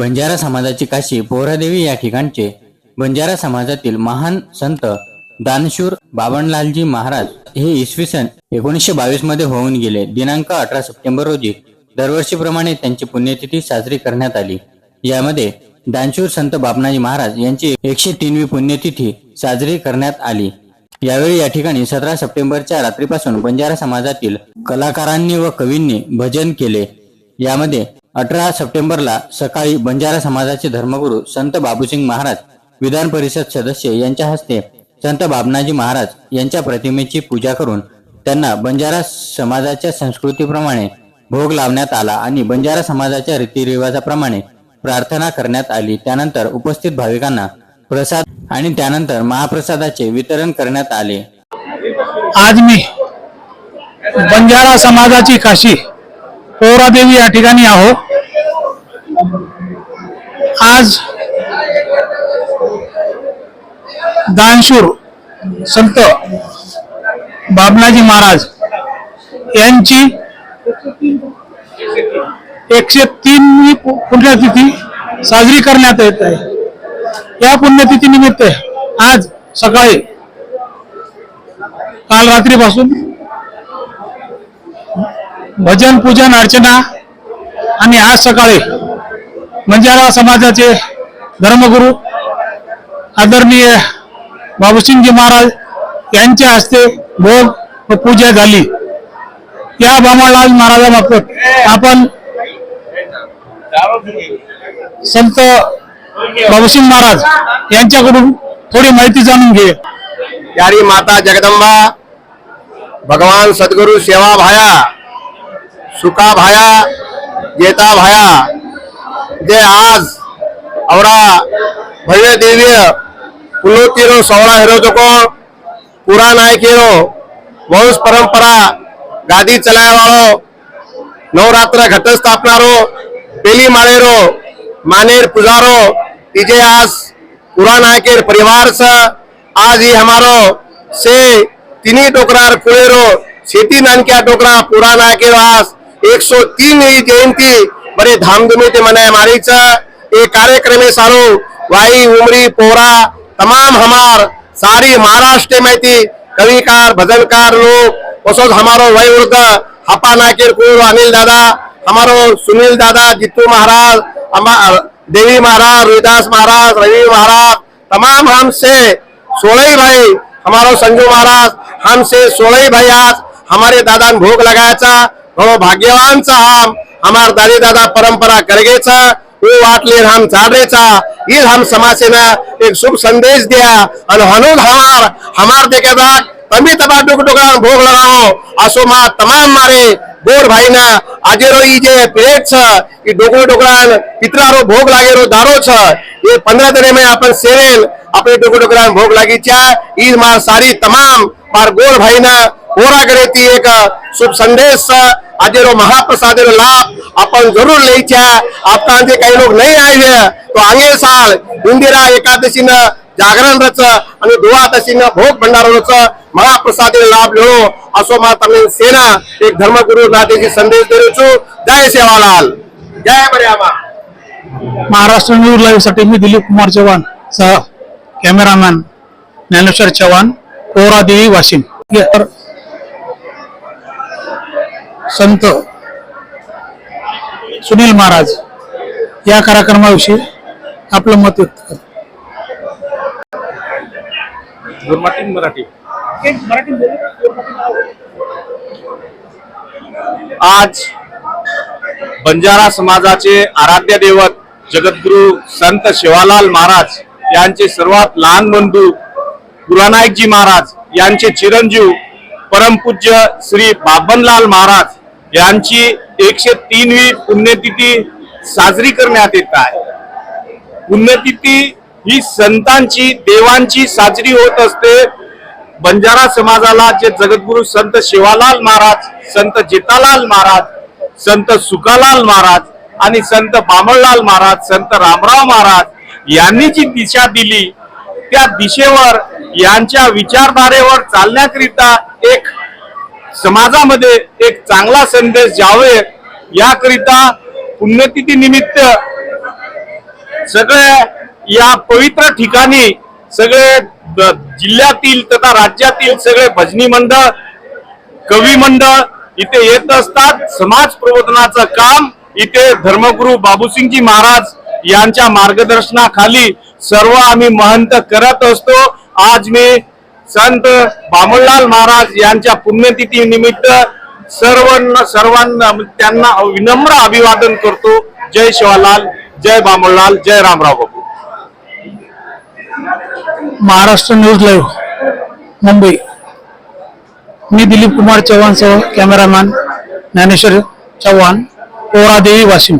बंजारा समाजाची काशी पोहरादेवी या ठिकाणचे. बंजारा समाजातील महान संत दानशूर बाबनलालजी महाराज हे इसवी सन एकोणीसशे बावीसमध्ये होऊन गेले. दिनांक अठरा सप्टेंबर रोजी दरवर्षीप्रमाणे त्यांची पुण्यतिथी साजरी करण्यात आली. यामध्ये दानशूर संत बाबनाजी महाराज यांची एकशे तीनवी पुण्यतिथी साजरी करण्यात आली. यावेळी या ठिकाणी सतरा सप्टेंबरच्या रात्रीपासून बंजारा समाजातील कलाकारांनी व कवींनी भजन केले. यामध्ये अठरा सप्टेंबरला सकाळी बंजारा समाजाचे धर्मगुरू संत बाबूसिंग महाराज विधान परिषद सदस्य यांच्या हस्ते संत बाबनाजी महाराज यांच्या प्रतिमेची पूजा करून त्यांना बंजारा समाजाच्या संस्कृतीप्रमाणे भोग लावण्यात आला आणि बंजारा समाजाच्या रीतिरिवाजाप्रमाणे प्रार्थना करण्यात आली. त्यानंतर उपस्थित भाविकांना प्रसाद आणि त्यानंतर महाप्रसादाचे वितरण करण्यात आले. आज मी बंजारा समाजाची काशी पोहरादेवी या ठिकाणी आहो. आज दानशूर संत बाबनाजी महाराज यांची एकशे तीन पुण्यतिथी साजरी करण्यात येत आहे. या पुण्यतिथी निमित्त आज सकाळी काल रात्रीपासून भजन पूजन अर्चना आणि आज सकाळी बंजारा समाजाचे धर्मगुरू आदरणीय बाबूसिंगजी महाराज यांच्या हस्ते भोग व पूजा झाली. या बामालाल महाराजामार्फत आपण संत बाबूसिंग महाराज यांच्याकडून थोडी माहिती जाणून घे प्यारी माता जगदंबा भगवान सद्गुरु सेवा भाया. सुका भाया येता भाया जे आज आवडा भव्य दिव्य कुलोतीरो सोहळा हिरो को पुरा नायक हिरो वंश परंपरा गादी चलाय वाळो नवरात्र घट स्थापनारो पेली माळेरो मानेर पुजारो तिजे आज पूरा नायकेर परिवार स आज ही हमारो से तिन्ही टोकरार कुळेरो शेती नानक्या टोकरा पुरा नायकेर आज एक सौ तीन ही जयंती बड़े धामधूमी ते मनाय मारीच ये कार्यक्रमे सारो वाई उमरी पोरा तमाम हमार सारी महाराष्ट्र में थी। कविकार भजनकार लोग तसोच हमारो वयोवृद्ध हपा नायकेर कुळ अनिल दादा हमारो सुनील दादा जित्तू महाराज देवी महाराज रोहिदास महाराज रवि महाराज तमाम हमसे सोलह भाई हमारो संजू महाराज हमसे सोलह भाई आज हमारे दादा भोग लगायचा हो भाग्यवानचा हम हमार दादी दादा परंपरा करगेचा वो वाटले हम झाडरेचा ईद हम समासेनं एक शुभ संदेश दिया आणि म्हणून हमार हमार देखेदा तमी तबा टुक टुकड़ा भोग लगाओ आसो मा तमाम मारे गोर भाई ना आजेरो ई जे प्लेट छ ई डोकरो डोकरा पितरारो भोग लागेरो दारो छ ये पंद्रह दिन में अपन सेवेल अपने डोकरो डोकरा भोग लागी चा ईद मार सारी तमाम मार गोर भाई ना होरा ती एक शुभ संदेश छ आजेरो महाप्रसादेरो लाभ अपन जरूर ले चा आपका अंते काही लोग नहीं आए तो आगे साल इंदिरा एकादशी न जागरण रच आणि दुवादशी न भोग भंडारो रच महाप्रसादेरो लाभ लिहो असो मा सेना एक धर्मगुरु नातेची संदेश देऊ छु जय सेवालाल। जय बर्यामा महाराष्ट्र न्यूज लाईव्हसाठी मी दिलीप कुमार चव्हाण सह कॅमेरामॅन ज्ञानेश्वर चव्हाण पोहरादेवी वाशिम. तर संत सुनील महाराज या कार्यक्रमाविषयी आपलं मत व्यक्त करतो. मराठी. आज बंजारा समाजाचे आराध्य दैवत जगद्गुरु संत शिवालाल महाराज यांचे सर्वात लहान बंधू गुरानायकजी महाराज यांचे चिरंजीव परमपूज्य श्री बाबनलाल महाराज यांची एकशे तीनवी पुण्यतिथी साजरी करण्यात येत आहे. पुण्यतिथी ही संतांची देवांची साजरी होत असते. बंजारा समाजाला जे जगद्गुरु संत शिवालाल महाराज संत जेतालाल महाराज संत सुकालाल महाराज आणि संत बामणलाल महाराज संत रामराव महाराज यांनी जी दिशा दिली त्या दिशेवर यांच्या विचारधारेवर चालण्याकरिता समाजामध्ये एक चांगला संदेश जावे याकरिता पुण्यतिथी निमित्त सगळे या पवित्र ठिकाणी सगळे जिल्ह्यातील तथा राज्यातील सगळे भजनी मंडळ कवी मंडळ इथे येत असतात. समाज प्रबोधनाचं काम इथे धर्मगुरू बाबूसिंगजी महाराज यांच्या मार्गदर्शनाखाली सर्व आम्ही महंत करत असतो. आज मी संत बामणलाल महाराज यांच्या पुण्यतिथी निमित्त सर्वांना सर्वांना त्यांना विनम्र अभिवादन करतो. जय शिवालाल जय बामणलाल जय रामराव बाबू महाराष्ट्र न्यूज लाईव्ह मुंबई. मी दिलीप कुमार चव्हाण सह कॅमेरामॅन ज्ञानेश्वर चव्हाण पोरादेवी वाशिम.